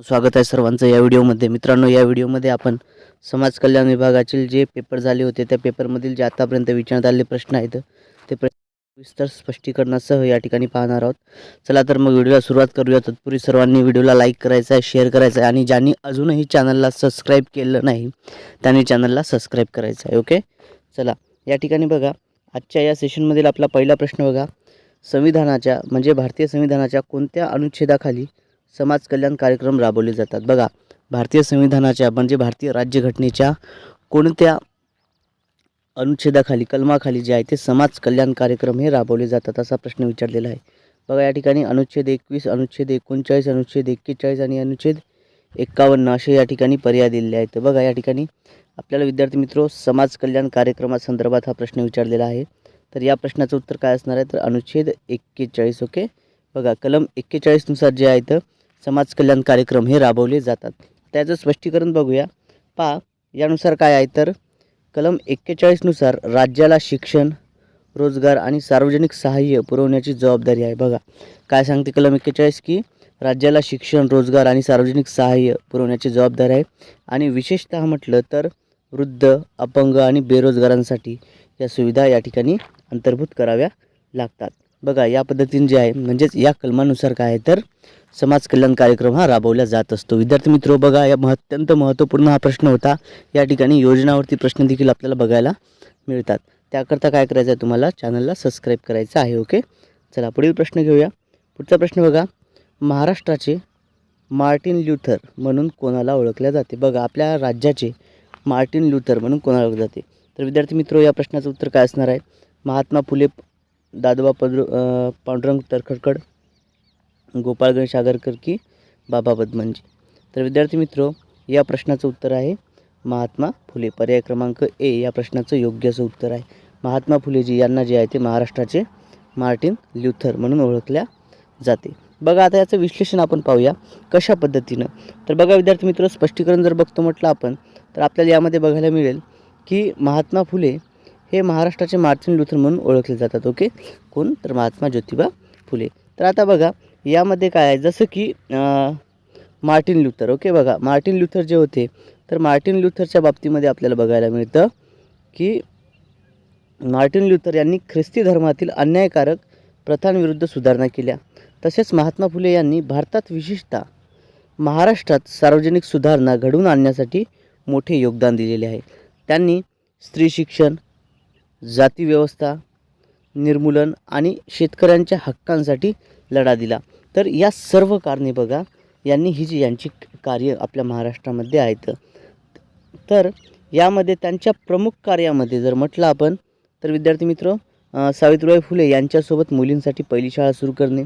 स्वागत आहे सर्वांचं या व्हिडिओमध्ये. मित्रांनो या व्हिडिओमध्ये आपण समाज कल्याण विभागातील जे पेपर झाले होते त्या पेपरमधील जे आतापर्यंत विचारण्यात आलेले प्रश्न आहेत ते प्रश्न विस्तार स्पष्टीकरणासह या ठिकाणी पाहणार आहोत. चला तर मग व्हिडिओला सुरुवात करूया. तत्पूर्वी सर्वांनी व्हिडिओला लाईक करायचा आहे शेअर करायचं आहे आणि ज्यांनी अजूनही चॅनलला सबस्क्राईब केलं नाही त्यांनी चॅनलला सबस्क्राईब करायचं आहे ओके? चला या ठिकाणी बघा आजच्या या सेशनमधील आपला पहिला प्रश्न बघा. संविधानाच्या म्हणजे भारतीय संविधानाच्या कोणत्या अनुच्छेदाखाली समाज कल्याण कार्यक्रम राबवले जातात. बघा भारतीय संविधानाच्या म्हणजे भारतीय राज्यघटनेच्या कोणत्या अनुच्छेदाखाली कलमाखाली जे आहे ते समाज कल्याण कार्यक्रम हे राबवले जातात असा प्रश्न विचारलेला आहे. बघा या ठिकाणी अनुच्छेद एकवीस अनुच्छेद एकोणचाळीस अनुच्छेद एक्केचाळीस आणि अनुच्छेद एक्कावन्न असे या ठिकाणी पर्याय दिलेले आहेत. बघा या ठिकाणी आपल्याला विद्यार्थी मित्रो समाज कल्याण कार्यक्रमासंदर्भात हा प्रश्न विचारलेला आहे. तर या प्रश्नाचं उत्तर काय असणार आहे? तर अनुच्छेद एक्केचाळीस ओके? बघा कलम एक्केचाळीसनुसार जे आहे तर समाज कल्याण कार्यक्रम हे राबवले जातात. त्याचं स्पष्टीकरण बघूया. पा यानुसार काय आहे तर कलम एक्केचाळीसनुसार राज्याला शिक्षण रोजगार आणि सार्वजनिक सहाय्य पुरवण्याची जबाबदारी आहे. बघा काय सांगते कलम एक्केचाळीस की राज्याला शिक्षण रोजगार आणि सार्वजनिक सहाय्य पुरवण्याची जबाबदारी आहे. आणि विशेषतः म्हटलं तर वृद्ध अपंग आणि बेरोजगारांसाठी या सुविधा या ठिकाणी अंतर्भूत कराव्या लागतात. बघा या पद्धतीने जे आहे म्हणजेच या कलमानुसार काय आहे तर समाज कल्याण कार्यक्रम हा राबवला जात असतो. विद्यार्थी मित्रो बघा या अत्यंत महत्त्वपूर्ण हा प्रश्न होता. या ठिकाणी योजनावरती प्रश्न देखील आपल्याला बघायला मिळतात. त्याकरता काय करायचं आहे तुम्हाला? चॅनलला सबस्क्राईब करायचं आहे ओके? चला पुढील प्रश्न घेऊया. पुढचा प्रश्न बघा. महाराष्ट्राचे मार्टिन ल्युथर म्हणून कोणाला ओळखल्या जाते? बघा आपल्या राज्याचे मार्टिन ल्युथर म्हणून कोणाला ओळखले जाते? तर विद्यार्थी मित्रो या प्रश्नाचं उत्तर काय असणार आहे? महात्मा फुले दादोबा पदरू पांडुरंग तरखडकड गोपाळ गणेश आगरकर की बाबा पद्मनजी तर विद्यार्थी मित्र या प्रश्नाचं उत्तर आहे महात्मा फुले. पर्याय क्रमांक ए या प्रश्नाचं योग्य असं उत्तर आहे. महात्मा फुलेजी यांना जे आहे ते महाराष्ट्राचे मार्टिन ल्युथर म्हणून ओळखल्या जाते. बघा आता याचं विश्लेषण आपण पाहूया कशा पद्धतीनं. तर बघा विद्यार्थी मित्र स्पष्टीकरण जर बघतो म्हटलं आपण तर आपल्याला यामध्ये बघायला मिळेल की महात्मा फुले हे महाराष्ट्राचे मार्टिन लुथर म्हणून ओळखले जातात ओके? कोण? तर महात्मा ज्योतिबा फुले. तर आता बघा यामध्ये काय आहे? जसं की मार्टिन लुथर ओके? बघा मार्टिन लुथर जे होते तर मार्टिन लुथरच्या बाबतीमध्ये आपल्याला बघायला मिळतं की मार्टिन लुथर यांनी ख्रिस्ती धर्मातील अन्यायकारक प्रथांविरुद्ध सुधारणा केल्या. तसेच महात्मा फुले यांनी भारतात विशेषतः महाराष्ट्रात सार्वजनिक सुधारणा घडवून आणण्यासाठी मोठे योगदान दिलेले आहे. त्यांनी स्त्री शिक्षण जाती व्यवस्था निर्मूलन आणि शेतकऱ्यांच्या हक्कांसाठी लढा दिला. तर या सर्व कारणे बघा यांनी ही जी यांची कार्य आपल्या महाराष्ट्रामध्ये आहेत. तर यामध्ये त्यांच्या प्रमुख कार्यामध्ये जर म्हटलं आपण तर विद्यार्थी मित्र सावित्रीबाई फुले यांच्यासोबत मुलींसाठी पहिली शाळा सुरू करणे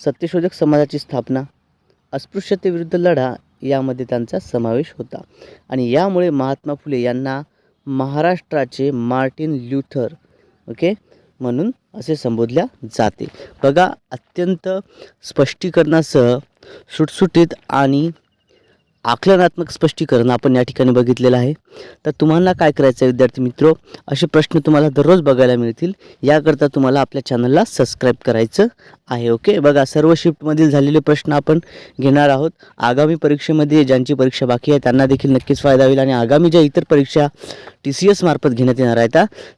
सत्यशोधक समाजाची स्थापना अस्पृश्यतेविरुद्ध लढा यामध्ये त्यांचा समावेश होता. आणि यामुळे महात्मा फुले यांना महाराष्ट्राचे मार्टिन ल्युथर ओके? म्हणून असे संबोधल्या जाते. बघा अत्यंत स्पष्टीकरणासह सुटसुटीत आणि आकलनात्मक स्पष्टीकरण आपण या ठिकाणी बघितलेलं आहे. तर तुम्हाला काय करायचं आहे विद्यार्थी मित्रो? असे प्रश्न तुम्हाला दररोज बघायला मिळतील. याकरता तुम्हाला आपल्या चॅनलला सबस्क्राईब करायचं आहे ओके? बघा सर्व शिफ्टमधील झालेले प्रश्न आपण घेणार आहोत. आगामी परीक्षेमध्ये ज्यांची परीक्षा बाकी आहे त्यांना देखील नक्कीच फायदा होईल आणि आगामी ज्या इतर परीक्षा टी सी एस मार्फत घेण्यात येणार आहेत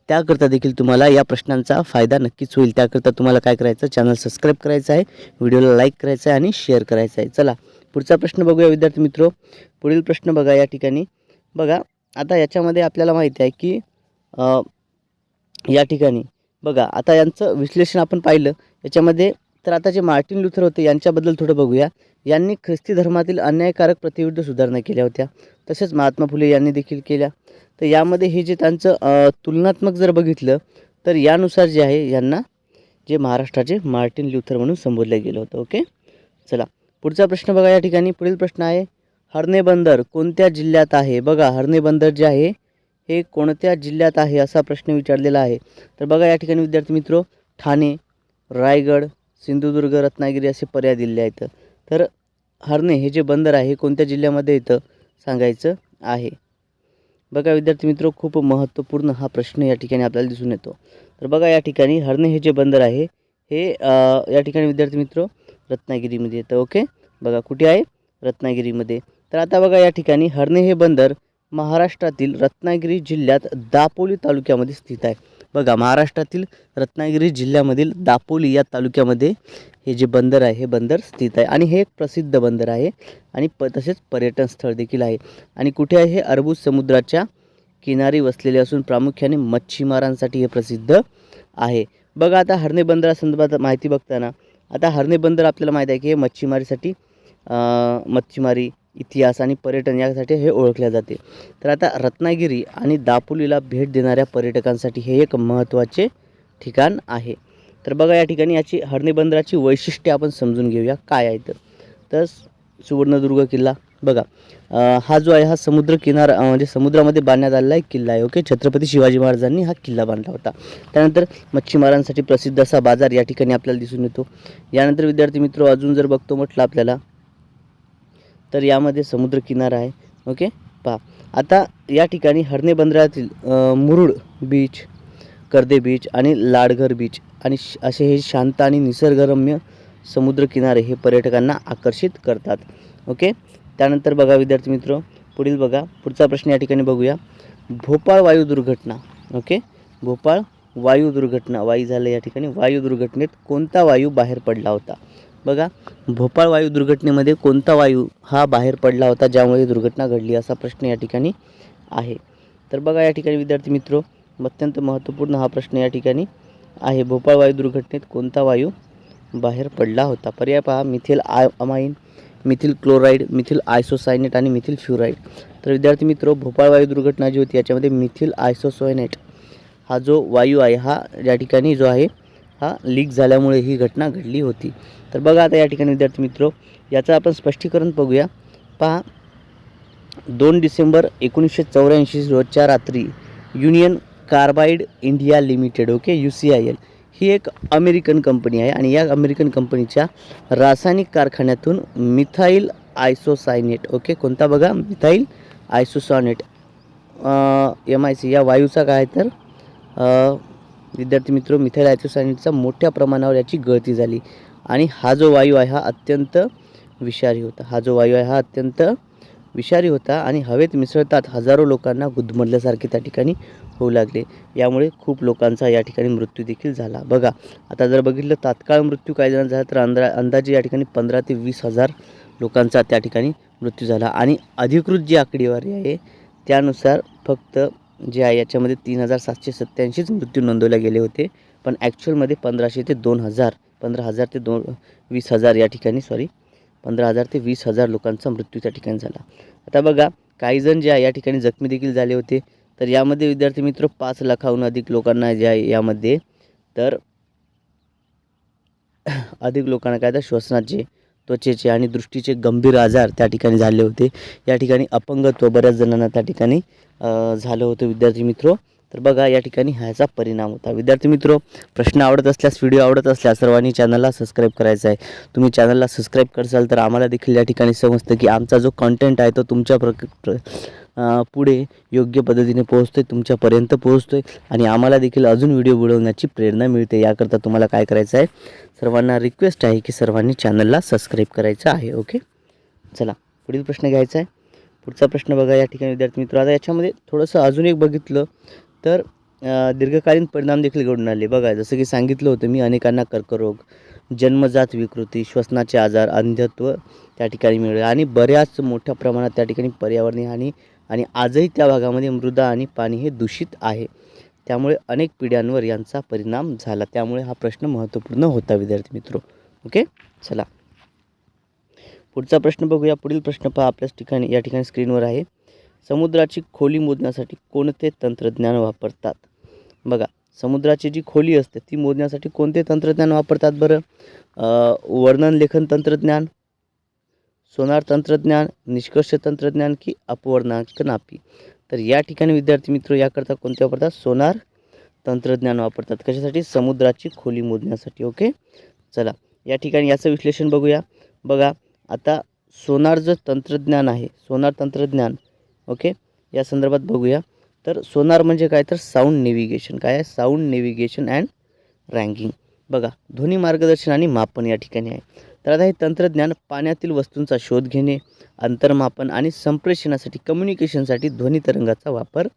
त्याकरता देखील तुम्हाला या प्रश्नांचा फायदा नक्कीच होईल. त्याकरता तुम्हाला काय करायचं चॅनल सबस्क्राईब करायचं आहे व्हिडिओला लाईक करायचं आहे आणि शेअर करायचं आहे. चला पुढचा प्रश्न बघूया विद्यार्थी मित्रो. पुढील प्रश्न बघा या ठिकाणी. बघा आता याच्यामध्ये आपल्याला माहिती आहे की या ठिकाणी बघा आता यांचं विश्लेषण आपण पाहिलं. याच्यामध्ये तर आता जे मार्टिन लुथर होते यांच्याबद्दल थोडं बघूया. यांनी ख्रिस्ती धर्मातील अन्यायकारक प्रतिविरुद्ध सुधारणा केल्या होत्या. तसेच महात्मा फुले यांनी देखील केल्या. तर यामध्ये हे जे त्यांचं तुलनात्मक जर बघितलं तर यानुसार जे आहे यांना जे महाराष्ट्राचे मार्टिन ल्युथर म्हणून संबोधलं गेलं होतं. ओके? चला. पुढचा प्रश्न बघा या ठिकाणी. पुढील प्रश्न आहे हरणे बंदर कोणत्या जिल्ह्यात आहे? बघा हरणे बंदर जे आहे हे कोणत्या जिल्ह्यात आहे असा प्रश्न विचारलेला आहे. तर बघा या ठिकाणी विद्यार्थी मित्रो ठाणे रायगड सिंधुदुर्ग रत्नागिरी असे पर्याय दिलेले आहेत. तर हरणे हे जे बंदर आहे कोणत्या जिल्ह्यामध्ये येतं सांगायचं आहे? बघा विद्यार्थी मित्रो खूप महत्त्वपूर्ण हा प्रश्न या ठिकाणी आपल्याला दिसून येतो. तर बघा या ठिकाणी हरणे हे जे बंदर आहे हे या ठिकाणी विद्यार्थी मित्रो रत्नागिरीमध्ये. तर ओके बघा कुठे आहे? रत्नागिरीमध्ये. तर आता बघा या ठिकाणी हरणे हे बंदर महाराष्ट्रातील रत्नागिरी जिल्ह्यात दापोली तालुक्यामध्ये स्थित आहे. बघा महाराष्ट्रातील रत्नागिरी जिल्ह्यामधील दापोली या तालुक्यामध्ये हे जे बंदर आहे हे बंदर स्थित आहे. आणि हे एक प्रसिद्ध बंदर आहे आणि प तसेच पर्यटन स्थळ देखील आहे. आणि कुठे आहे? हे अरबूज समुद्राच्या किनारी वसलेले असून प्रामुख्याने मच्छीमारांसाठी हे प्रसिद्ध आहे. बघा आता हरणे बंदरासंदर्भात माहिती बघताना आता हर्णे बंदर आपल्याला माहीत आहे की हे मच्छीमारीसाठी मच्छीमारी इतिहास आणि पर्यटन यासाठी हे ओळखले जाते. तर आता रत्नागिरी आणि दापोलीला भेट देणाऱ्या पर्यटकांसाठी हे एक महत्त्वाचे ठिकाण आहे. तर बघा या ठिकाणी याची हर्णे बंदराची वैशिष्ट्ये आपण समजून घेऊया. काय आहे तर सुवर्णदुर्ग किल्ला बघा हा जो आहे हा समुद्र किनारा म्हणजे समुद्रामध्ये बांधण्यात आलेला एक किल्ला आहे ओके छत्रपती शिवाजी महाराजांनी हा किल्ला बांधला होता. त्यानंतर मच्छीमारांसाठी प्रसिद्ध असा बाजार या ठिकाणी आपल्याला दिसून येतो. यानंतर विद्यार्थी मित्र अजून जर बघतो म्हटलं आपल्याला तर यामध्ये समुद्र किनारा आहे ओके पहा. आता या ठिकाणी हरणे बंदरातील मुरुड बीच कर्दे बीच आणि लाडघर बीच आणि श- असे हे शांत आणि निसर्गरम्य समुद्र किनारे हे पर्यटकांना आकर्षित करतात ओके त्यानंतर बघा विद्यार्थी मित्र पुढील बघा. पुढचा प्रश्न या ठिकाणी बघूया. भोपाळ वायू दुर्घटना. ओके? भोपाळ वायू दुर्घटना. वायू झालं या ठिकाणी. वायू दुर्घटनेत कोणता वायू बाहेर पडला होता? बघा भोपाळ वायू दुर्घटनेमध्ये कोणता वायू हा बाहेर पडला होता ज्यामुळे दुर्घटना घडली असा प्रश्न या ठिकाणी आहे. तर बघा या ठिकाणी विद्यार्थी मित्र अत्यंत महत्त्वपूर्ण हा प्रश्न या ठिकाणी आहे. भोपाळ वायू दुर्घटनेत कोणता वायू बाहेर पडला होता? पर्याय पहा. मिथेल आ amine methyl chloride methyl isocyanate आणि मिथिल फ्युराईड. तर विद्यार्थी मित्र भोपाळ वायू दुर्घटना जी होती याच्यामध्ये मिथिल आयसोसायनेट हा जो वायू आहे हा या ठिकाणी जो आहे हा लीक झाल्यामुळे ही घटना घडली होती. तर बघा आता या ठिकाणी विद्यार्थी मित्र याचं आपण स्पष्टीकरण बघूया. पहा दोन डिसेंबर एकोणीसशे चौऱ्याऐंशी रोजच्या रात्री Union Carbide India Limited okay U C I L ही एक अमेरिकन कंपनी आहे आणि या अमेरिकन कंपनीच्या रासायनिक कारखान्यातून मिथाईल आयसोसायनेट ओके कोणता बघा? Methyl isocyanate. M I C या वायूचा काय तर? विद्यार्थी मित्र मिथाईल आयसोसायनेटचा मोठ्या प्रमाणावर याची गळती झाली. आणि हा जो वायू आहे हा अत्यंत विषारी होता. हा जो वायू आहे हा अत्यंत विषारी होता आणि हवेत मिसळतात हजारो लोकांना गुदमरल्यासारखे त्या ठिकाणी होऊ लागले. यामुळे खूप लोकांचा या ठिकाणी मृत्यू देखील झाला. बघा आता जर बघितलं तात्काळ मृत्यू काही जण झाला तर अंदा अंदाजे या ठिकाणी पंधरा ते वीस हजार लोकांचा त्या ठिकाणी मृत्यू झाला. आणि अधिकृत जी आकडेवारी आहे त्यानुसार फक्त जे आहे याच्यामध्ये तीन हजार सातशे सत्त्याऐंशीच मृत्यू नोंदवले गेले होते. पण ॲक्च्युअलमध्ये पंधराशे ते दोन हजार पंधरा हजार ते दोन वीस हजार या ठिकाणी सॉरी पंधरा हजार ते वीस हजार लोकांचा मृत्यू त्या ठिकाणी झाला. आता बघा काही जण जे आहे या ठिकाणी जखमी देखील झाले होते. तर यामध्ये विद्यार्थी मित्र पाच लाखाहून अधिक लोकांना जे आहे यामध्ये तर अधिक लोकांना काय तर श्वसनाचे त्वचेचे आणि दृष्टीचे गंभीर आजार त्या ठिकाणी झाले होते. या ठिकाणी अपंगत्व बऱ्याच जणांना त्या ठिकाणी झालं होतं. विद्यार्थी मित्र तर बघा या ठिकाणी ह्याचा परिणाम होता. विद्यार्थी मित्र प्रश्न आवडत असल्यास व्हिडिओ आवडत असल्यास सर्वांनी चॅनलला सबस्क्राईब करायचा आहे. तुम्ही चॅनलला सबस्क्राईब करसाल तर आम्हाला देखील या ठिकाणी समजतं की आमचा जो कंटेंट आहे तो तुमच्या प्र प्र पुढे योग्य पद्धतीने पोहोचतो आहे तुमच्यापर्यंत पोहोचतो आहे आणि आम्हाला देखील अजून व्हिडिओ बुडवण्याची प्रेरणा मिळते. याकरता तुम्हाला काय करायचं आहे? सर्वांना रिक्वेस्ट आहे की सर्वांनी चॅनलला सबस्क्राईब करायचं आहे ओके चला पुढील प्रश्न घ्यायचा आहे. पुढचा प्रश्न बघा या ठिकाणी विद्यार्थी मित्र आता याच्यामध्ये थोडंसं अजून एक बघितलं. तर दीर्घकालीन परिणाम देखील घडून आले. बघा जसं की सांगितलं होतं मी अनेकांना कर्करोग जन्मजात विकृती श्वसनाचे आजार अंधत्व त्या ठिकाणी मिळाले आणि बऱ्याच मोठ्या प्रमाणात त्या ठिकाणी पर्यावरणीय हानी आणि आजही त्या भागामध्ये मृदा आणि पाणी हे दूषित आहे. त्यामुळे अनेक पिढ्यांवर यांचा परिणाम झाला. त्यामुळे हा प्रश्न महत्त्वपूर्ण होता विद्यार्थी मित्र. ओके? चला. पुढचा प्रश्न बघूया. पुढील प्रश्न पहा. आपल्याच ठिकाणी या ठिकाणी स्क्रीनवर आहे. समुद्राची खोली मोजण्यासाठी कोणते तंत्रज्ञान वापरतात? बघा समुद्राची जी खोली असते ती मोजण्यासाठी कोणते तंत्रज्ञान वापरतात बरं? वर्णन लेखन तंत्रज्ञान सोनार तंत्रज्ञान निष्कर्ष तंत्रज्ञान की अपवर्णांक नापी. तर या ठिकाणी विद्यार्थी मित्र याकरता कोणते वापरतात? सोनार तंत्रज्ञान वापरतात. कशासाठी? समुद्राची खोली मोजण्यासाठी ओके? चला या ठिकाणी याचं विश्लेषण बघूया. बघा आता सोनार जे तंत्रज्ञान आहे सोनार तंत्रज्ञान ओके? या संदर्भात बघूया. तर सोनार म्हणजे काय? तर साऊंड नेव्हिगेशन काय आहे? साऊंड नेव्हिगेशन अँड रँकिंग बघा ध्वनी मार्गदर्शन आणि मापन या ठिकाणी आहे. तर आता हे तंत्रज्ञान पाण्यातील वस्तूंचा शोध घेणे अंतर्मापन आणि संप्रेषणासाठी कम्युनिकेशनसाठी ध्वनी तरंगाचा वापर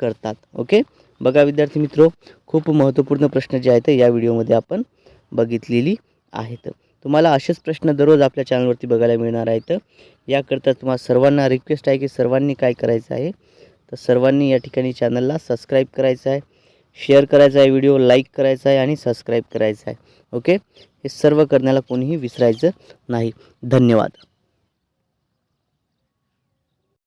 करतात. ओके? बघा विद्यार्थी मित्रो खूप महत्त्वपूर्ण प्रश्न जे आहेत या व्हिडिओमध्ये आपण बघितलेली आहेत. तुम्हाला असेच प्रश्न दररोज आपल्या चॅनलवरती बघायला मिळणार आहेत. याकरता तुम्हाला सर्वांना रिक्वेस्ट आहे की सर्वांनी काय करायचं आहे तर सर्वांनी या ठिकाणी चॅनलला सबस्क्राईब करायचं आहे शेअर करायचा आहे व्हिडिओ लाईक करायचा आहे आणि सबस्क्राईब करायचा आहे. ओके हे सर्व करण्याला कोणीही विसरायचं नाही. धन्यवाद.